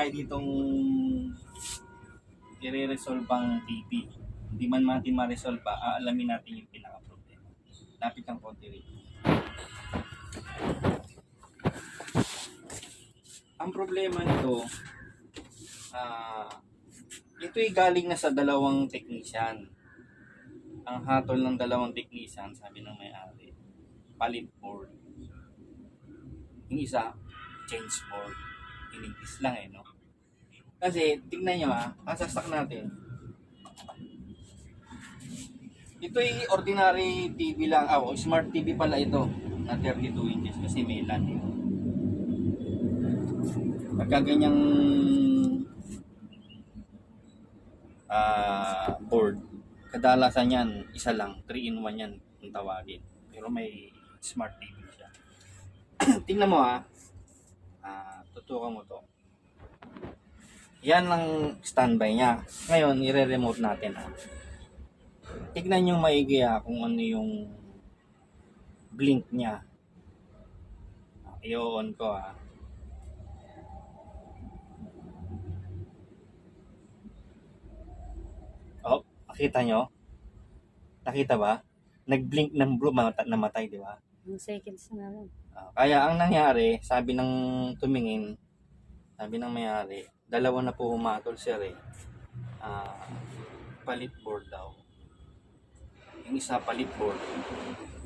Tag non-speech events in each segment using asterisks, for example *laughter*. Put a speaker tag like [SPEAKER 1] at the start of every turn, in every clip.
[SPEAKER 1] tayo ditong i-resolve ang TV. Hindi man natin ma-resolve pa, aalamin natin yung pinaka-problema. Lapit ang konti rin. Ang problema nito, ah, ito'y galing na sa dalawang technician. Ang hatol ng dalawang technician, sabi ng may-ari, palit board. Yung isa, change board. Inigis lang eh, no? Kasi, tingnan nyo ah, kasastak natin. Ito'y ordinary TV lang. Ah, oh, smart TV pala ito. Na 32 inches kasi may LAN eh. Pagka ganyang ah board, kadalasan yan, isa lang, 3 in 1 yan kung tawagin. Pero may smart TV siya. *clears throat* Tingnan mo ah. Ah, tutukan mo to. Yan ang standby niya. Ngayon, i-remote natin ah. Tignan yung maigi ah, kung ano yung blink niya. I-on ko ah. Oh, nakita nyo? Nakita ba? Nag-blink ng blue, mata- namatay, di ba?
[SPEAKER 2] Seconds na lang.
[SPEAKER 1] Kaya ang nangyari, sabi ng tumingin, sabi ng mayari, dalawa na po humatol sir eh. Ah, palit board daw. Yung isa palit board,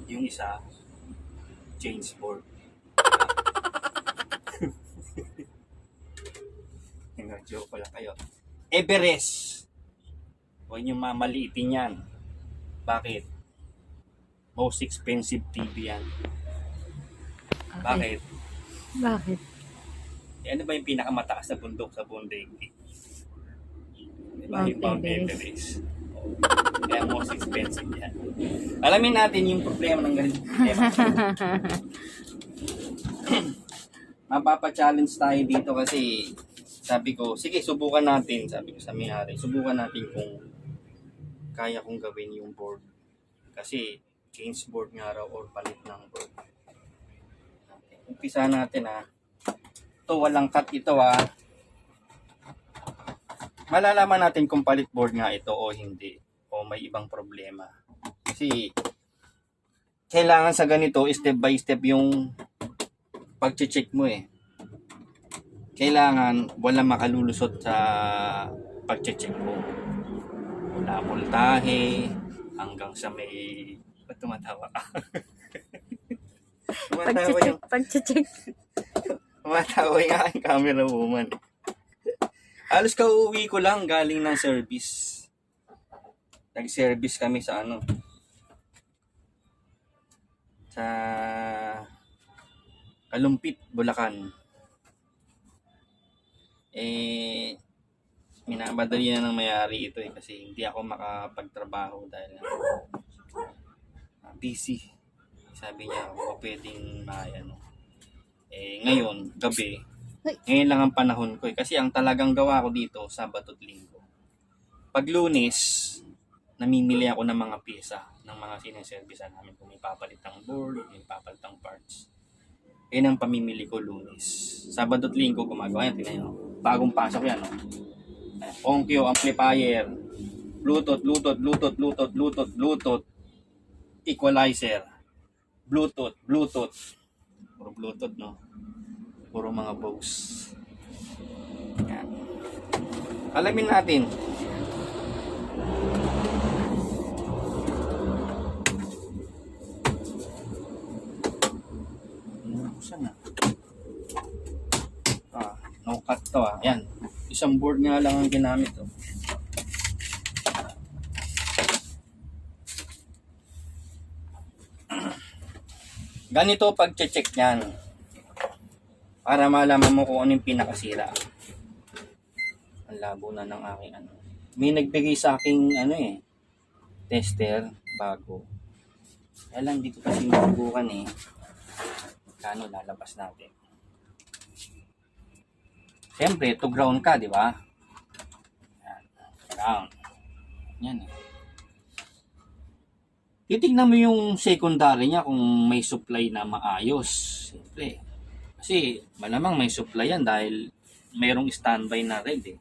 [SPEAKER 1] yung isa change board. *laughs* Yung joke ko lang kayo. Everest. Huwag niyo mamaliitin yan. Bakit? Most expensive TV yan. Bakit?
[SPEAKER 2] Bakit?
[SPEAKER 1] Eh, ano ba yung pinakamataas na bundok sa buong daigdig? Diba?
[SPEAKER 2] Mount
[SPEAKER 1] Yung Mount
[SPEAKER 2] Everest.
[SPEAKER 1] Kaya most expensive yan. Alamin natin yung problema ng ganito problema. *laughs* Mapapa-challenge tayo dito kasi sabi ko, sige, subukan natin. Sabi ko sa may-ari, subukan natin kung kaya kong gawin yung board. Kasi change board nga raw or palit ng board. Umpisa natin ha. Ito, walang cut ito ha. Malalaman natin kung palit board nga ito o hindi. O may ibang problema. Kasi kailangan sa ganito, step by step yung pag-check mo eh. Kailangan wala makalulusot sa pag-check mo. Mula voltahe hanggang sa may... Ba't tumatawa ka? *laughs* tumatawa yung
[SPEAKER 2] Pag-check,
[SPEAKER 1] Tumatawa yung aking camera woman. Halos ka-uwi ko lang galing ng service. Nag-service kami sa ano. Sa Kalumpit, Bulacan. Eh, minamadali na ng mayari ito eh kasi hindi ako makapagtrabaho dahil uh, busy. Sabi niya, ako pwedeng na ano. Eh, ngayon, gabi,
[SPEAKER 2] Ay.
[SPEAKER 1] ngayon lang ang panahon ko eh. Kasi ang talagang gawa ko dito, Sabato at Linggo. Pag lunes, namimili ako ng mga pyesa ng mga sineservisan namin. Kung may papalit ng board, may papalit ng parts. Yan ang pamimili ko lunes. Sabado at Linggo, gumagawa yan. Tingnan nyo. Bagong pasok yan. No? Onkyo, amplifier, Bluetooth, Bluetooth, Bluetooth, Bluetooth, Bluetooth, Bluetooth, equalizer, Bluetooth, Bluetooth. Puro Bluetooth, no? Puro mga Bose. Yan. Alamin natin. Saan na? Ah, no to ah. Yan. Isang board nga lang ang ginamit oh. Ganito pag check niyan. Para malaman mo kung ano yung pinakasira. Ang labo na ng aking ano. May nagbigay sa aking ano eh. Tester bago. Kaya lang dito kasi mabubukan eh. Kano lalabas natin. Siyempre, to ground ka, di ba? Ground. Yan eh. Titignan mo yung secondary niya kung may supply na maayos. Siyempre. Kasi malamang may supply yan dahil mayroong standby na red eh.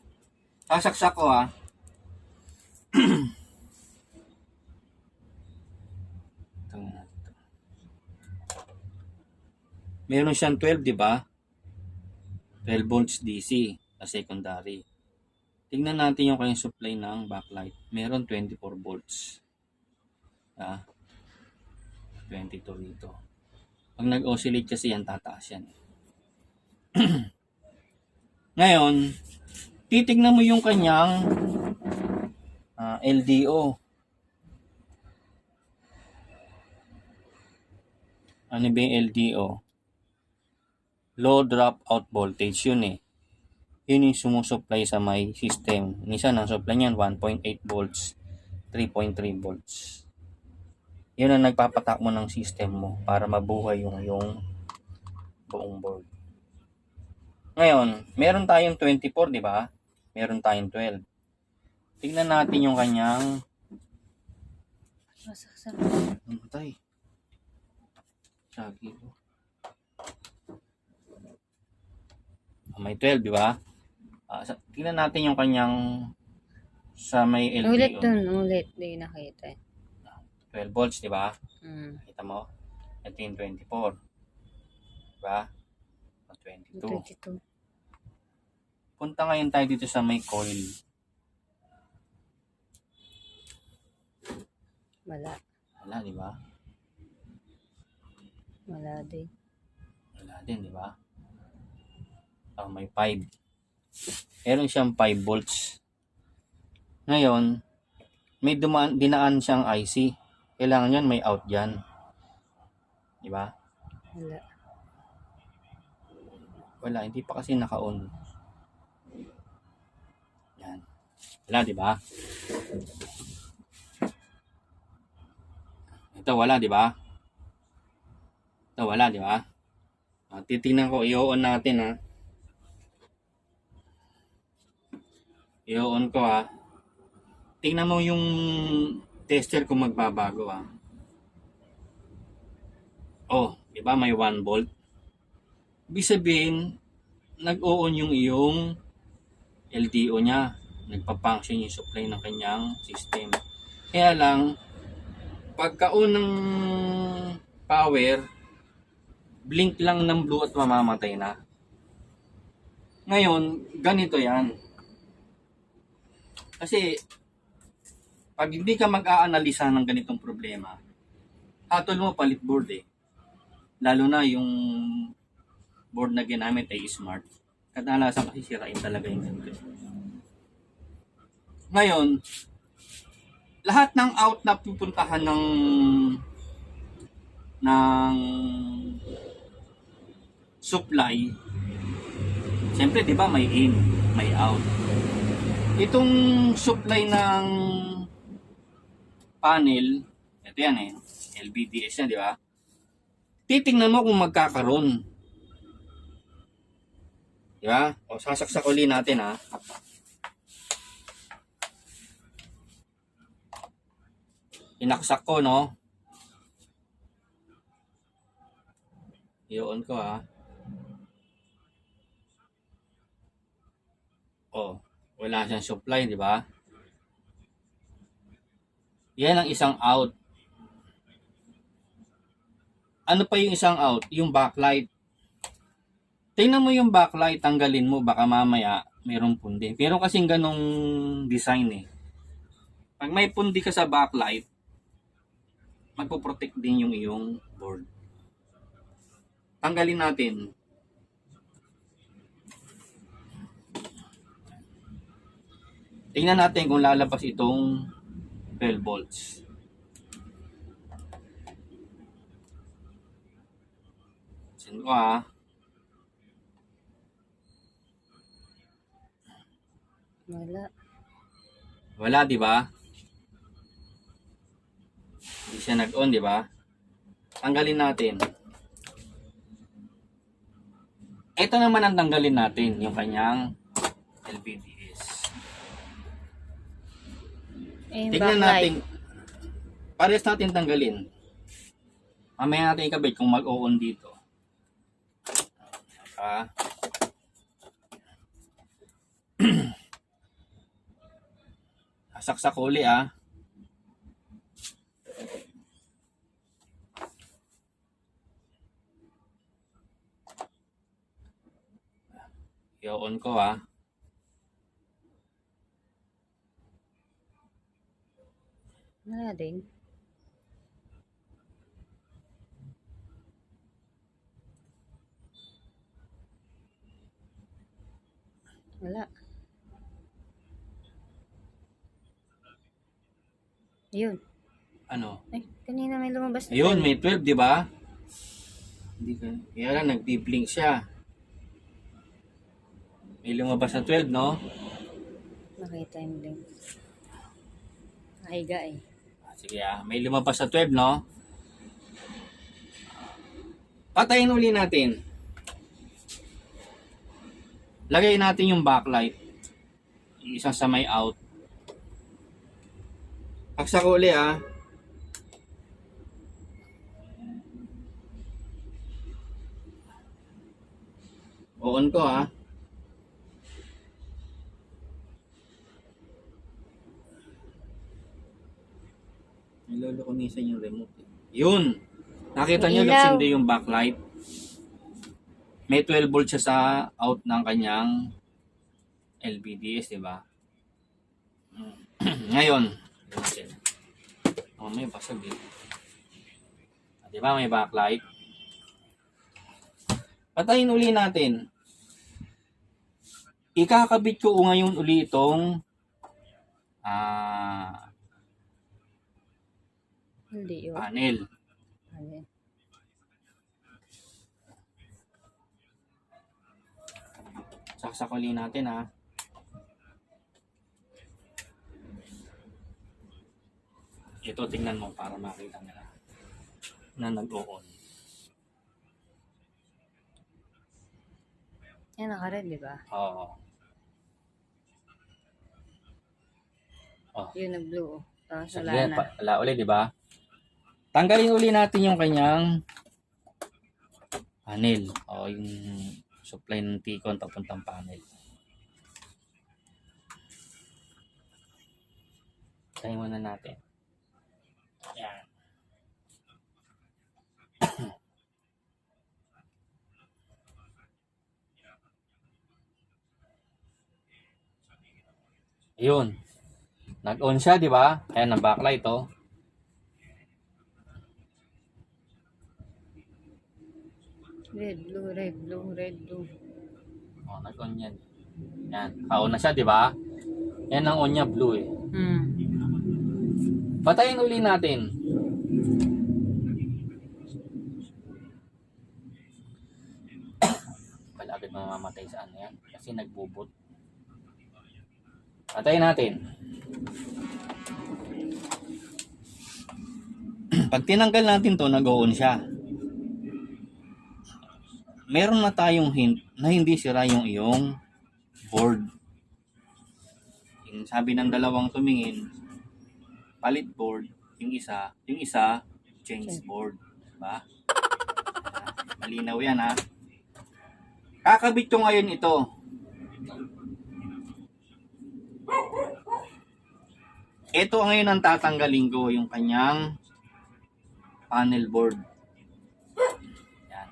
[SPEAKER 1] Sasaksak ko ah. *clears throat* Nga, ito. Meron siyang 12, di ba? 12 volts DC na secondary. Tingnan natin yung kanyang supply ng backlight. Meron 24 volts. Ah, 22 dito. Pag nag-oscillate kasi yan, tataas yan. *clears throat* Ngayon, titignan mo yung kanyang ah, LDO. Ano ba yung LDO? Low dropout voltage yun eh. Yun yung sumusupply sa may system. Minsan ang supply niyan 1.8 volts, 3.3 volts. Yun ang nagpapatakbo ng system mo para mabuhay yung yung buong board. Ngayon, meron tayong 24, di ba? Meron tayong 12. Tingnan natin yung kanyang
[SPEAKER 2] Masaksak.
[SPEAKER 1] Antay. Sagi ko. Ah, May 12, di ba? Ah, sa, tingnan natin yung kanyang sa may LDO.
[SPEAKER 2] Ulit dun, ulit. Di nakita eh.
[SPEAKER 1] 12 volts, di ba?
[SPEAKER 2] Mm.
[SPEAKER 1] Kita mo? Ito yung 24. Di ba? O, 22.
[SPEAKER 2] 22.
[SPEAKER 1] Punta ngayon tayo dito sa may coil.
[SPEAKER 2] Wala.
[SPEAKER 1] Wala, di ba?
[SPEAKER 2] Wala din.
[SPEAKER 1] Wala din, di ba? Ah, may 5. Meron siyang 5 volts. Ngayon, may dumaan, dinaan siyang IC. Kailangan yan, may out yan. Di ba?
[SPEAKER 2] Wala.
[SPEAKER 1] Wala, hindi pa kasi naka-on. Yan. Wala, di ba? Ito, wala, di ba? Ito, wala, di ba? Ah, titingnan ko, i-on natin, ha? I-on ko, ha? Tingnan mo yung tester kung magbabago, ha? Oh, di ba may 1 volt? Ibig sabihin, nag-on yung iyong LDO niya. Nagpa-function yung supply ng kanyang system. Kaya lang, pagka-on ng power, blink lang ng blue at mamamatay na. Ngayon, ganito yan. Kasi, pag hindi ka mag-aanalisa ng ganitong problema, hatol mo palit board eh. Lalo na yung board na ginamit ay smart. Kadalasan kasi sirain talaga yung ganito. Ngayon, lahat ng out na pupuntahan ng ng supply, siyempre di ba may in, may out. Itong supply ng panel, ito yan eh, LVDS yan, di ba? Titingnan mo kung magkakaroon Ba? O, sasaksak uli natin ha. Inaksak ko, no? I-on ko ha. O, wala siyang supply, di ba? Yan ang isang out. Ano pa yung isang out? Yung backlight. Tingnan mo yung backlight, tanggalin mo, baka mamaya mayroong pundi. Pero kasing ganong design eh. Pag may pundi ka sa backlight, magpo-protect din yung iyong board. Tanggalin natin. Tingnan natin kung lalabas itong 12 volts. Send ko ah.
[SPEAKER 2] Wala.
[SPEAKER 1] Wala, di ba? Hindi siya nag-on, di ba? Tanggalin natin. Ito naman ang tanggalin natin, yung kanyang LVDS.
[SPEAKER 2] Eh,
[SPEAKER 1] Tignan natin. Pares natin tanggalin. Mamaya natin ikabit kung mag-on dito. ah. Saksak uli ah. I-on ko ah.
[SPEAKER 2] Wala din. Wala. Yun.
[SPEAKER 1] Ano?
[SPEAKER 2] Ay, kanina may lumabas na.
[SPEAKER 1] Ayun, may 12, di ba? Hindi ka. Kaya lang, nagbi-blink siya. May lumabas na 12, no?
[SPEAKER 2] Nakita yung link. Nakahiga eh.
[SPEAKER 1] Ah, Sige ah, may lumabas na 12, no? Patayin uli natin. Lagay natin yung backlight. Yung sa may out. Paksa ko uli ah. O-on ko ah. Nilolo ko minsan yung remote. eh. Yun! Nakita niyo nagsindi yung backlight. May 12 volt siya sa out ng kanyang LVDS, di ba? *clears throat* Ngayon, oh, may basag eh. Ah, Di ba may backlight? Patayin uli natin. Ikakabit ko ngayon uli itong ah,
[SPEAKER 2] Hindi yun.
[SPEAKER 1] panel.
[SPEAKER 2] Ano?
[SPEAKER 1] Saksak uli natin ha. Ito tingnan mo para makita nila na nag-on.
[SPEAKER 2] Yan, naka-red, di ba?
[SPEAKER 1] Oo.
[SPEAKER 2] Yun, nag-blue. oh. Tapos wala na.
[SPEAKER 1] pa, wala uli, di ba? Tanggalin uli natin yung kanyang panel. O, yung supply ng Ticon papuntang panel. Tayo muna natin. Yan. Ayun. Nag-on siya, di ba? Ayan, ang backlight, oh.
[SPEAKER 2] Red, blue, red, blue, red, blue.
[SPEAKER 1] Oh, nag-on yan. Yan. Naka-on na siya, di ba? Yan ang on niya, blue eh.
[SPEAKER 2] Hmm.
[SPEAKER 1] Patayin uli natin. *coughs* Wala agad mamamatay sa ano yan. Kasi nagbubot. Patayin natin. *clears throat* Pag tinanggal natin to, nag-on siya. Meron na tayong hint na hindi sira yung iyong board. Yung sabi ng dalawang tumingin, palit board, yung isa, yung isa, change board. Diba? Malinaw yan ha. Kakabit ko ngayon ito. Ito ngayon ang tatanggalin ko, yung kanyang panel board. Yan.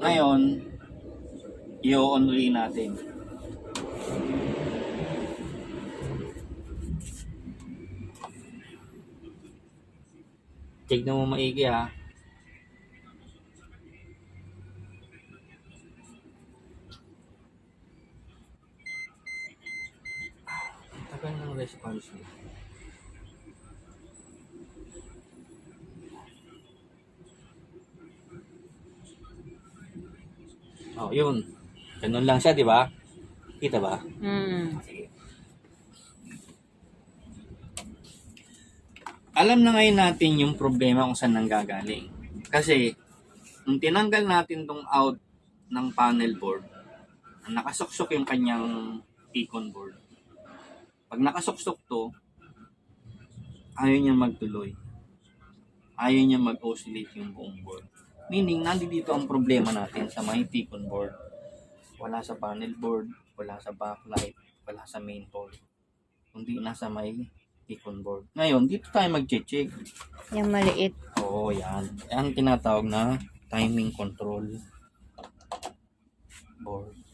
[SPEAKER 1] Ngayon, i-on uli natin. Tignan mo maigi ha. Tagal ng response mo. Oh, yun. Ganun lang siya, di ba? Kita ba?
[SPEAKER 2] Hmm.
[SPEAKER 1] Sige. Alam na ngayon natin yung problema kung saan nanggagaling. Kasi, nung tinanggal natin tong out ng panel board, nakasoksok yung kanyang Ticon board. Pag nakasoksok to, ayaw niya magtuloy. Ayaw niya mag-oscillate yung buong board. Meaning, nandito ang problema natin sa may beacon board. Wala sa panel board, wala sa backlight, wala sa main board. Kundi nasa may beacon board. Ngayon, dito tayo mag-check.
[SPEAKER 2] Yung maliit.
[SPEAKER 1] Oo, yan. Yan tinatawag na timing control board.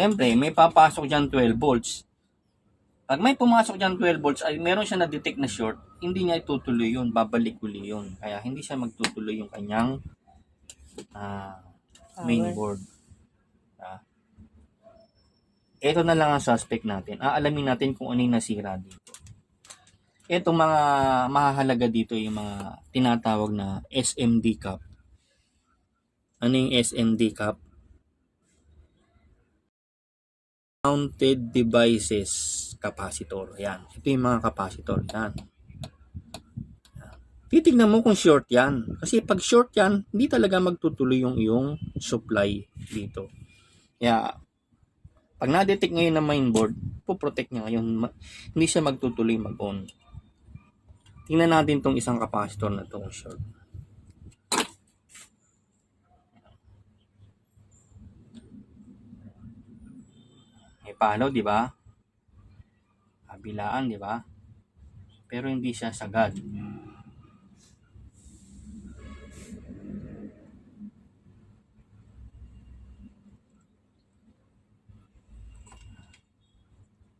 [SPEAKER 1] Siyempre, may papasok dyan 12 volts. Pag may pumasok dyan 12 volts, ay meron siya na-detect na short, hindi niya itutuloy yun, babalik uli yun. Kaya hindi siya magtutuloy yung kanyang ah, main board. Ah. Ito na lang ang suspect natin. Aalamin natin kung ano yung nasira dito. Itong mga mahahalaga dito yung mga tinatawag na SMD cap. Ano yung SMD cap? Mounted Devices Capacitor. Yan. Ito yung mga capacitor. Yan. Titignan mo kung short yan. Kasi pag short yan, hindi talaga magtutuloy yung iyong supply dito. Kaya, pag na-detect ngayon ng mainboard, po-protect niya ngayon. Hindi siya magtutuloy mag-on. Tingnan natin tong isang capacitor na to short. Palo, di ba? Kabilaan, di ba? Pero hindi siya sagad.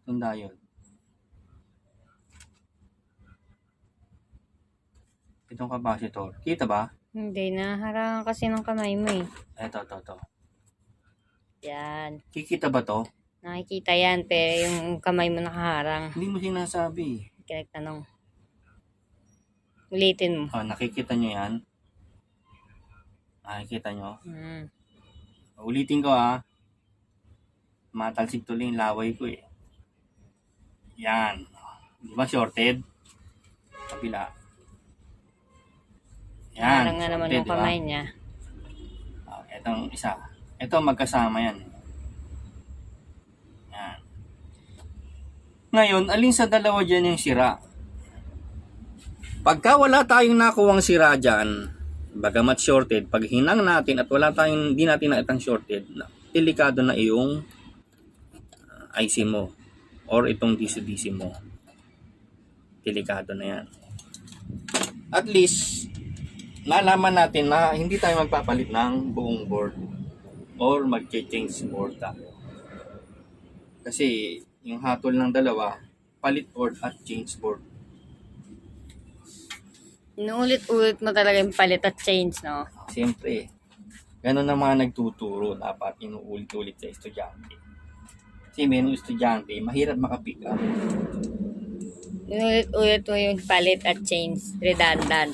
[SPEAKER 1] Itong diode. Itong capacitor. Kita ba?
[SPEAKER 2] Hindi, naharangan kasi ng kamay mo eh.
[SPEAKER 1] Ito, ito, ito.
[SPEAKER 2] Yan.
[SPEAKER 1] Kikita ba to?
[SPEAKER 2] Nakikita yan, pero yung kamay mo nakaharang.
[SPEAKER 1] Hindi mo sinasabi.
[SPEAKER 2] Kaya nagtanong. Ulitin mo.
[SPEAKER 1] Oh, nakikita nyo yan? Nakikita nyo?
[SPEAKER 2] Hmm.
[SPEAKER 1] Ulitin ko ah. Matalsik tuloy yung laway ko eh. Yan. Di ba shorted? Kabila. Yan.
[SPEAKER 2] Harang nga naman
[SPEAKER 1] shorted,
[SPEAKER 2] yung kamay niya.
[SPEAKER 1] Oh, etong isa. Ito magkasama yan. Yan. Ngayon, alin sa dalawa dyan yung sira? Pagka wala tayong nakuwang sira dyan, bagamat shorted, pag hinang natin at wala tayong, hindi natin nakitang shorted, delikado na yung uh, IC mo or itong DC-DC mo. Delikado na yan. At least, nalaman natin na hindi tayo magpapalit ng buong board or mag-change board tayo. Kasi yung hatol ng dalawa, palit board at change board.
[SPEAKER 2] Inuulit-ulit mo talaga yung palit at change, no?
[SPEAKER 1] Siyempre, ganun ang mga nagtuturo dapat inuulit-ulit sa estudyante. Kasi meron estudyante, mahirap makapick up.
[SPEAKER 2] Inuulit-ulit mo yung palit at change. Redundant.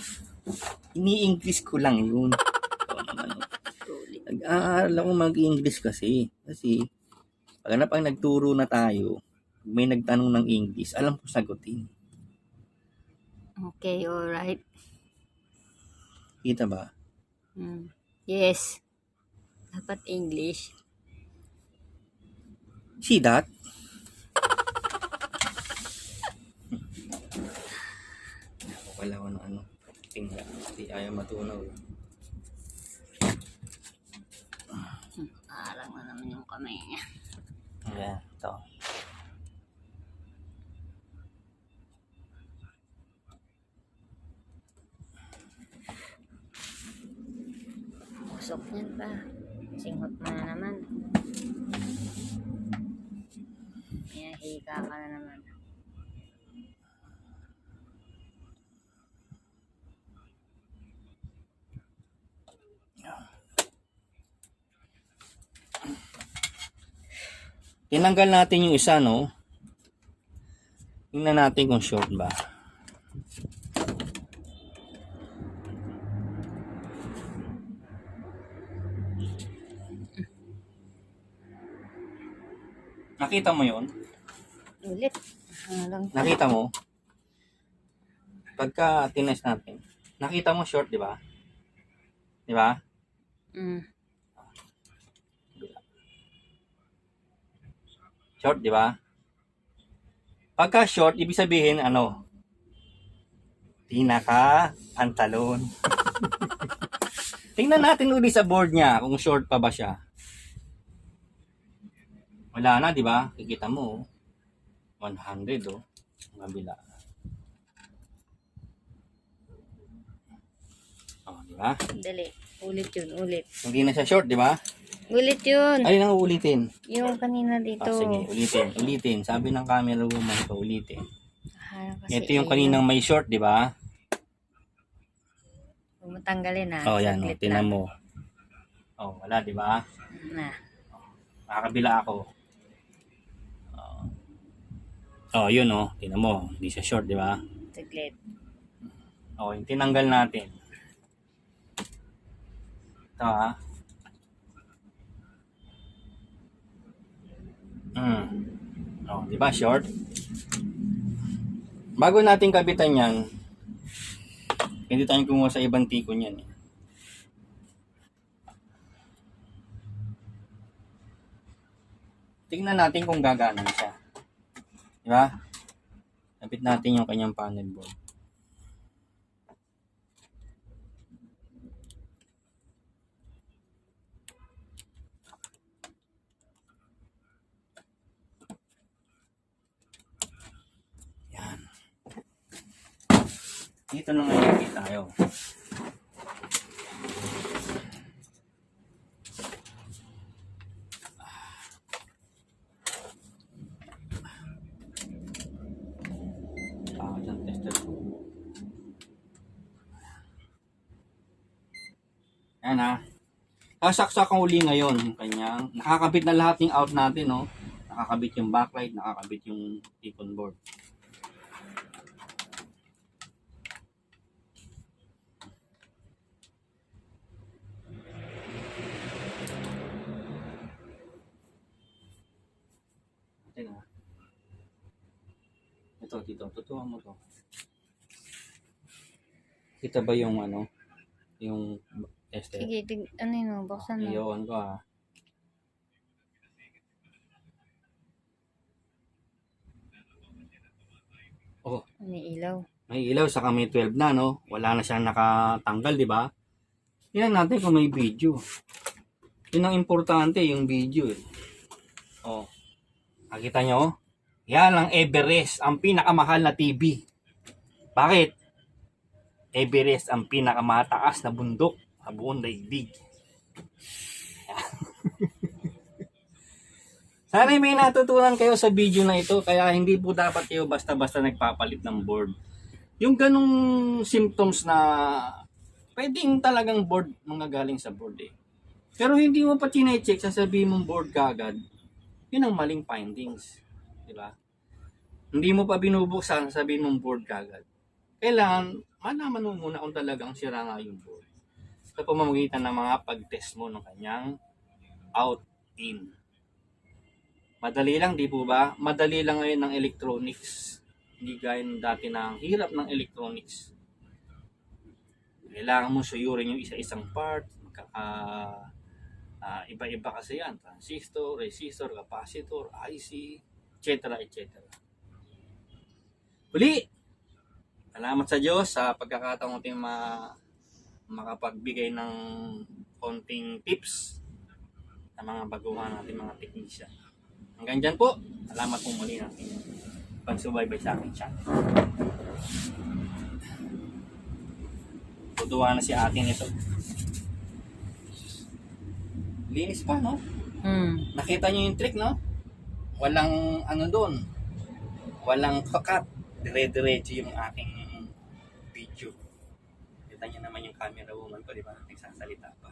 [SPEAKER 1] Ini-English ko lang yun. *laughs* Nag-aaral ako mag-English kasi. Kasi, pag na pag nagturo na tayo, may nagtanong ng English, alam ko sagutin.
[SPEAKER 2] Okay, alright.
[SPEAKER 1] Kita ba?
[SPEAKER 2] Hmm. Yes. Dapat English.
[SPEAKER 1] See that? Wala ko ng ano. Tingnan. Hindi ayaw matunaw.
[SPEAKER 2] Harang na naman yung kamay niya.
[SPEAKER 1] Ayan. Ito.
[SPEAKER 2] Pusok niyan pa. Singhot na naman. Kaya higa ka na naman.
[SPEAKER 1] Tinanggal natin yung isa, no? Tingnan natin kung short ba. Nakita mo yon?
[SPEAKER 2] Ulit. Harang.
[SPEAKER 1] Nakita mo? Pagka tinest natin, nakita mo short, di ba? Di ba?
[SPEAKER 2] Mm.
[SPEAKER 1] Short, di ba? Pagka short, ibig sabihin, ano? Pinaka pantalon. *laughs* Tingnan natin uli sa board niya kung short pa ba siya. Wala na, di ba? Kikita mo, oh. 100, oh. Ang kabila. Oh, di ba?
[SPEAKER 2] Dali. Ulit yun, ulit.
[SPEAKER 1] Hindi na siya short, di ba?
[SPEAKER 2] Ulit yun.
[SPEAKER 1] Ay, nang ulitin.
[SPEAKER 2] Yung kanina dito.
[SPEAKER 1] Ah, sige, ulitin, ulitin. Sabi ng camera woman ko, ulitin.
[SPEAKER 2] Ah, kasi
[SPEAKER 1] Ito yung
[SPEAKER 2] ayun.
[SPEAKER 1] kaninang may short, di ba?
[SPEAKER 2] Huwag mo tanggalin ha.
[SPEAKER 1] Oh, yan, oh, tinan mo. Oh, wala, di ba?
[SPEAKER 2] Na.
[SPEAKER 1] Nakakabila ako. Oh. oh, yun oh. Tinan mo. Hindi siya short, di ba?
[SPEAKER 2] Saglit.
[SPEAKER 1] Oh, yung tinanggal natin. Ito ah. Hmm. Oh, di ba short? Bago natin kabitan yan, hindi tayo kumuha sa ibang tiko niyan. eh. Tingnan natin kung gagana siya. Di ba? Kapit natin yung kanyang panel board. Yan. Dito na ngayon tayo. Ah, isang tester ko. Yan ha. Ang uli ngayon yung kanyang. Nakakabit na lahat ng out natin, no? Nakakabit yung backlight, nakakabit yung icon board. Atin ha. Ito, dito. Totoo mo to. Kita ba yung ano? Yung tester?
[SPEAKER 2] Sige, tig, ano yun, oh, buksan mo.
[SPEAKER 1] Iyon ko ah. Oh,
[SPEAKER 2] yung ilaw?
[SPEAKER 1] may ilaw sa may 12 na no. Wala na siyang nakatanggal, di ba? Tingnan natin kung may video. Yun ang importante, yung video eh. Oh. Nakita nyo? Yan ang Everest, ang pinakamahal na TV. Bakit? Everest ang pinakamataas na bundok sa buong daigdig. *laughs* Sana may natutunan kayo sa video na ito kaya hindi po dapat kayo basta-basta nagpapalit ng board. Yung ganong symptoms na pwedeng talagang board mga galing sa board eh. Pero hindi mo pa chinecheck, sasabihin mong board kagad, yun ang maling findings. Di ba? Hindi mo pa binubuksan, sasabihin mong board kagad. Kailangan, malaman mo muna kung talagang sira nga yung board. Sa pamamagitan ng mga pag-test mo ng kanyang out-in. Madali lang, di po ba? Madali lang ngayon ng electronics. Hindi gaya dati na hirap ng electronics. Kailangan mo suyurin yung isa-isang part. Magkaka, ah, iba-iba kasi yan. Transistor, resistor, capacitor, IC, etc. etc. Huli! Salamat sa Diyos sa pagkakataong ating ma makapagbigay ng konting tips sa mga baguhan natin mga technician. Hanggang dyan po. Salamat po muli inyong pagsubaybay sa aking channel. Tutuwa na si atin ito. Linis pa, no?
[SPEAKER 2] Hmm.
[SPEAKER 1] Nakita niyo yung trick, no? Walang ano doon. Walang kakat. Dire-diretso yung aking video. Kita niyo naman yung camera woman ko, di ba? Nagsasalita pa.